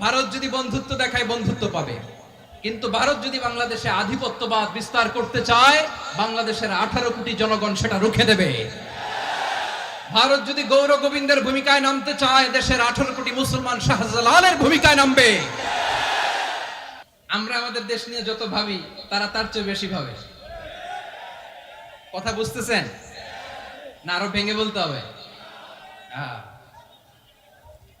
ভারত যদি বন্ধুত্ব দেখায়, বন্ধুত্ব পাবে। কিন্তু ভারত যদি বাংলাদেশে আধিপত্যবাদ বিস্তার করতে চায়, বাংলাদেশের আঠারো কোটি জনগণ সেটা রুখে দেবে। ভারত যদি গৌর গোবিন্দের ভূমিকায় নামতে চায়, দেশের আঠারো কোটি মুসলমান শাহজালালের ভূমিকায় নামবে। আমরা আমাদের দেশ নিয়ে যত ভাবি, তারা তার চেয়ে বেশি ভাবে। কথা বুঝতেছেন? না, আরও ভেঙে বলতে হবে। হ্যাঁ।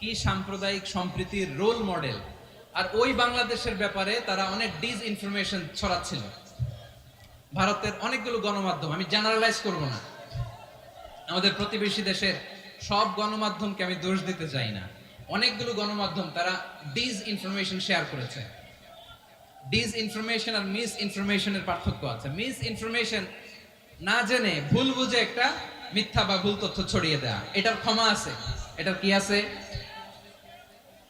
কি সাম্প্রদায়িক সম্প্রীতির রোল মডেল আর ওই বাংলাদেশের ব্যাপারে তারা অনেক ডিস ইনফরমেশন ছড়াচ্ছিল। ভারতের অনেকগুলো গণমাধ্যম, আমি জেনারেলাইজ করব না। আমাদের প্রতিবেশী দেশের সব গণমাধ্যমকে আমি দোষ দিতে চাই না। অনেকগুলো গণমাধ্যম তারা ডিস ইনফরমেশন শেয়ার করেছে। ডিস ইনফরমেশন আর মিস ইনফরমেশনের পার্থক্য আছে। মিস ইনফরমেশন না জেনে ভুল বুঝে একটা মিথ্যা বা ভুল তথ্য ছড়িয়ে দেওয়া এটার ক্ষমা আছে। এটার কি আছে?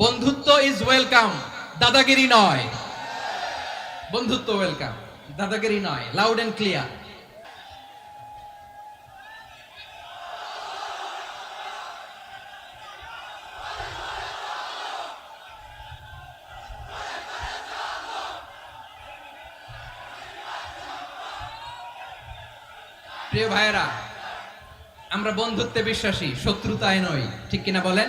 বন্ধুত্ব ইজ ওয়েলকাম দাদাগিরি নয়। বন্ধুত্ব ওয়েলকাম দাদাগিরি নয় লাউড এন্ড ক্লিয়ার প্রিয় ভাইয়েরা, আমরা বন্ধুত্বে বিশ্বাসী, শত্রুতায় নই, ঠিক কিনা বলেন?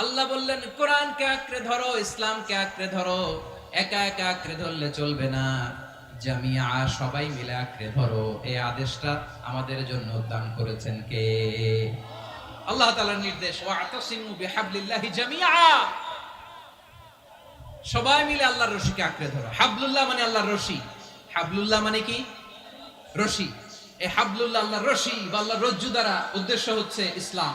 আল্লাহ বললেন, কোরআনকে আঁকড়ে ধরো, ইসলামকে আঁকড়ে ধরো, একা একা আঁকড়ে ধরলে চলবে না। জামিয়া, সবাই মিলে আঁকড়ে ধরো। এই আদেশটা আমাদের জন্য দান করেছেন কে? আল্লাহ তাআলার নির্দেশ সবাই মিলে আল্লাহর রশিকে আঁকড়ে ধরো। হাবলুল্লাহ মানে আল্লাহর রশি। হাবলুল্লাহ মানে কি? রশি। এই হাবলুল্লাহ আল্লাহর রশি বা আল্লাহর রজ্জু দ্বারা উদ্দেশ্য হচ্ছে ইসলাম।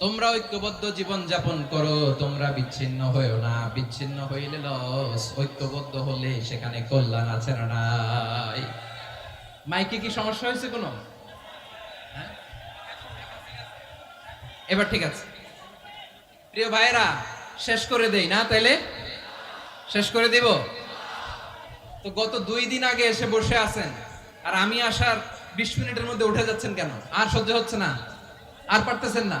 তোমরা ঐক্যবদ্ধ জীবন যাপন করো, তোমরা বিচ্ছিন্ন হয়েও না। বিচ্ছিন্ন হইলে লস, ঐক্যবদ্ধ হলে সেখানে কল্যাণ আছে না নাই। মাইকে কি সমস্যা হয়েছে কোনো? হ্যাঁ? এবার ঠিক আছে। প্রিয় ভাইরা শেষ করে দেই না তাইলে? শেষ করে দেব? তো গত দুই দিন আগে এসে বসে আছেন, আর আমি আসার বিশ মিনিটের মধ্যে উঠে যাচ্ছেন কেন? আর সহ্য হচ্ছে না। আর পারতেছেন না।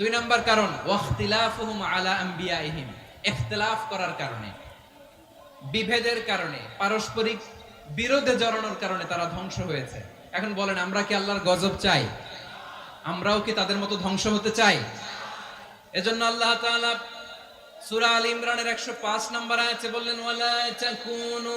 দুই নম্বর কারণ, ওয়াখতিলাফুহুম আলা করার কারণে, বিভেদের কারণে, পারস্পরিক বিরোধে জড়ানোর কারণে তারা ধ্বংস হয়েছে। এখন বলেন, আমরা কি আল্লাহর গজব চাই? আমরাও কি তাদের মতো ধ্বংস হতে চাই? এজন্য আল্লাহ সুরা আল ইমরানের 105 নম্বর আছে বললেন, ওয়ালা কুনু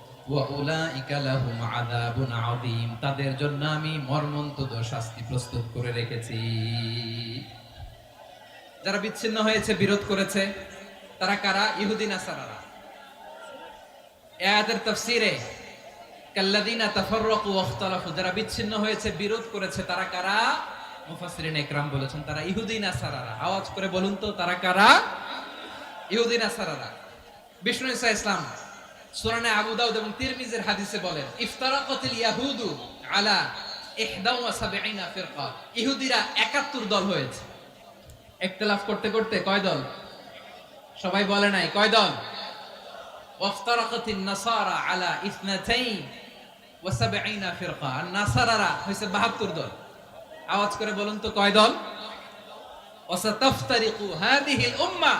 তাদের জন্য আমি মর্মন্তুদ শাস্তি প্রস্তুত করে রেখেছি। যারা বিচ্ছিন্ন হয়েছে, বিরোধ করেছে, তারা কারা? ইহুদি নাসারারা। এই আয়াতের তাফসীরে, কাল্লাযীনা তাফাররাকু যারা বিচ্ছিন্ন হয়েছে, বিরোধ করেছে, তারা কারা? বলুন তো, তারা কারা? বিষ্ণু ইসা ইসলাম সুরানে আবু দাউদ এবং তিরমিজের হাদিসে বলেন ইয়াহুদু আলা ইহদা ওয়া সাবঈনা ফিরকা। ইহুদিরা 71 দল হয়েছে। করতে করতে কয় দল? সবাই বলে নাই, কয় দল? ওয়াফতারাকাতিন নাসারা আলা ইসনাতাইন ওয়া সাবঈনা ফিরকা নাসারারা হইছে 72 দল। আওয়াজ করে বলুন তো, কয় দল? ওয়াসাতাফতারিকু হাদিহিল উম্মাহ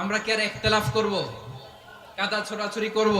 আমরা কি আর একতলাফ করব? কাদা ছোড়াছুরি করব?